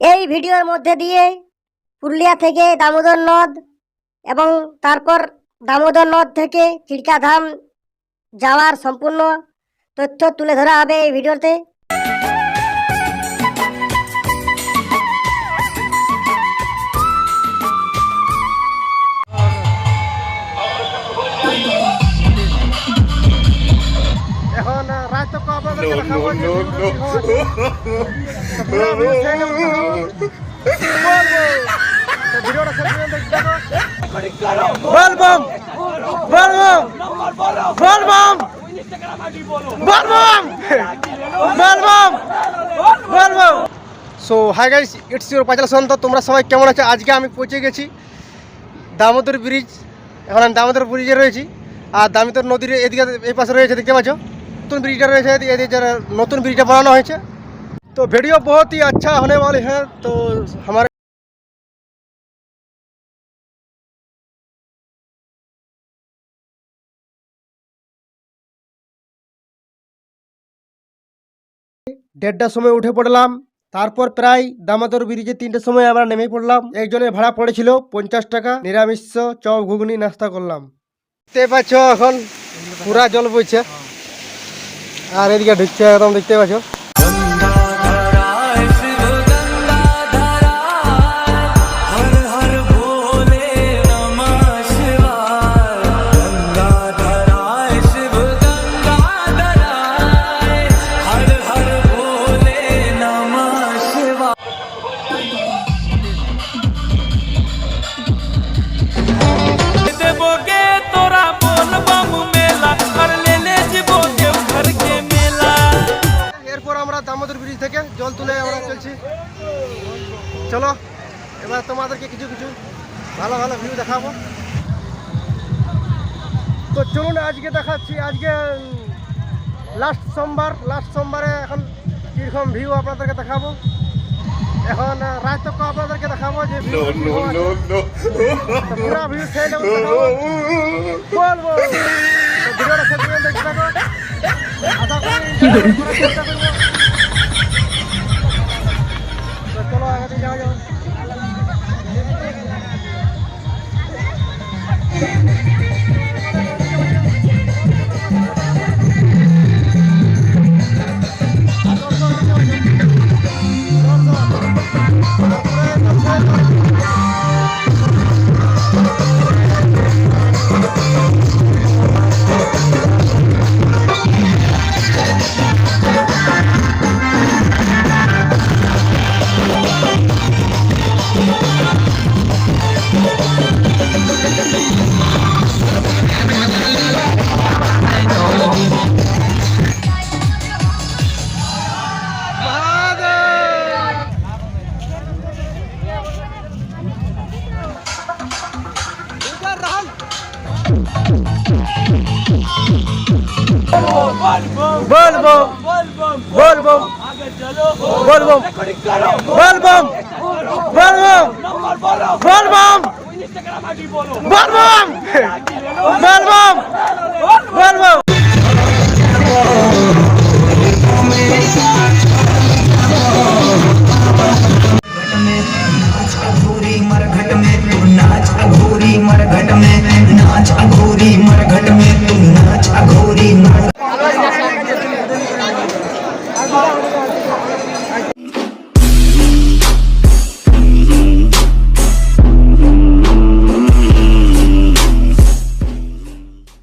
এই ভিডিওর মধ্যে দিয়ে পুরুলিয়া থেকে দামোদর নদ এবং তারপর দামোদর নদ থেকে চিল্কাধাম যাওয়ার সম্পূর্ণ তথ্য তুলে ধরা হবে এই ভিডিওতে। শেষ পর্যন্ত দেখতে থাকো। বলবম বলবম বলবম বলবম বলবম Bol Bam. So hi guys it's your Panchla সন্ত তোমরা সবাই কেমন আছো? আজকে আমি পৌঁছে গেছি দামোদর ব্রিজ, এখন আমি দামোদর ব্রিজে রয়েছি। আর দামোদর নদীর এদিকে, এই পাশে রয়েছে, দেখতে পাচ্ছ? নতুন ব্রিজটা রয়েছে এদিকে এদিকে যারা নতুন ব্রিজটা বানানো হয়েছে তো ভিডিও बहुत ही अच्छा होने वाले हैं तो हमारे দেড়টার সময় উঠে পড়লাম তারপর প্রায় দামোদর ব্রিজে তিনটের সময় আমরা নেমে পড়লাম একজনের ভাড়া পড়েছিল পঞ্চাশ টাকা নিরামিষ চপ ঘুগনি নাস্তা করলাম দেখতে পাচ্ছ এখন পুরা জল বইছে আর এদিকে ঢুকছে একদম দেখতে পাচ্ছ। থেকে জল তুলে আমরা চলছি। চলো এবার তোমাদেরকে কিছু কিছু ভালো ভালো ভিউ দেখাবো। তো চলুন আজকে দেখাচ্ছি আজকে লাস্ট সোমবার লাস্ট সোমবারে এখন কীরকম ভিউ আপনাদেরকে দেখাবো। এখন রাত আপনাদেরকে দেখাবো যে পুরা ভিউ সেই দেখাবো বলব ভিডিওটা শেষ পর্যন্ত দেখতে থাকো। আশা করি চেষ্টা করব बोल बम बोल बम बोल बम बोल बम बोल बम बोल बम বলব